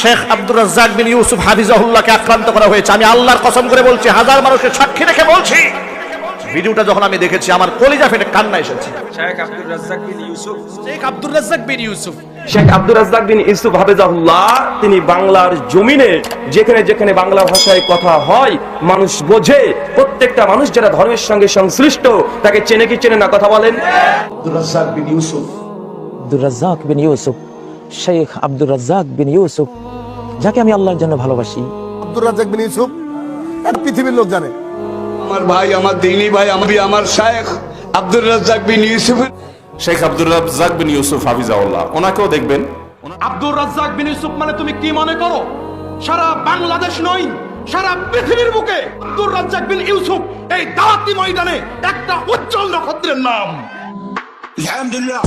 শেখ আব্দুর রাজ্জাক বিন ইউসুফ হাফিজাহুল্লাহকে আক্রান্ত করা হয়েছে। আমি আল্লাহর কসম করে বলছি হাজার মানুষের সাক্ষী রেখে বলছি ভিডিওটা যখন আমি দেখেছি আমার কলিজা ফেটে কান্না এসেছে। শেখ আব্দুর রাজ্জাক বিন ইউসুফ। শেখ আব্দুর রাজ্জাক বিন ইউসুফ। শেখ আব্দুর রাজ্জাক বিন ইউসুফ হাফেজাহুল্লাহ তিনি বাংলার জমিনে যেখানে যেখানে বাংলা ভাষায় কথা হয় মানুষ বোঝে প্রত্যেকটা মানুষ যারা ধর্মের সঙ্গে সংশ্লিষ্ট তাকে চেনে কি চেনে না কথা বলেন? আব্দুর রাজ্জাক বিন ইউসুফ। আব্দুর রাজ্জাক বিন ইউসুফ। শেখ আব্দুর রাজ্জাক বিন ইউসুফ। যাকে আমি আল্লাহর জন্য ভালোবাসি। আব্দুর রাজ্জাক বিন ইউসুফ এটা পৃথিবীর লোক জানে। আমার ভাই আমার দিনী ভাই আমার আমার শায়েখ আব্দুর রাজ্জাক বিন ইউসুফ। শেখ আব্দুর রাজ্জাক বিন ইউসুফ হাফিজাউল্লাহ ওনাকেও দেখবেন। আব্দুর রাজ্জাক বিন ইউসুফ মানে তুমি কি মনে করো? সারা বাংলাদেশ নই সারা পৃথিবীর বুকে আব্দুর রাজ্জাক বিন ইউসুফ এই দাওয়াতি ময়দানে একটা উজ্জ্বল নক্ষত্রের নাম। আলহামদুলিল্লাহ।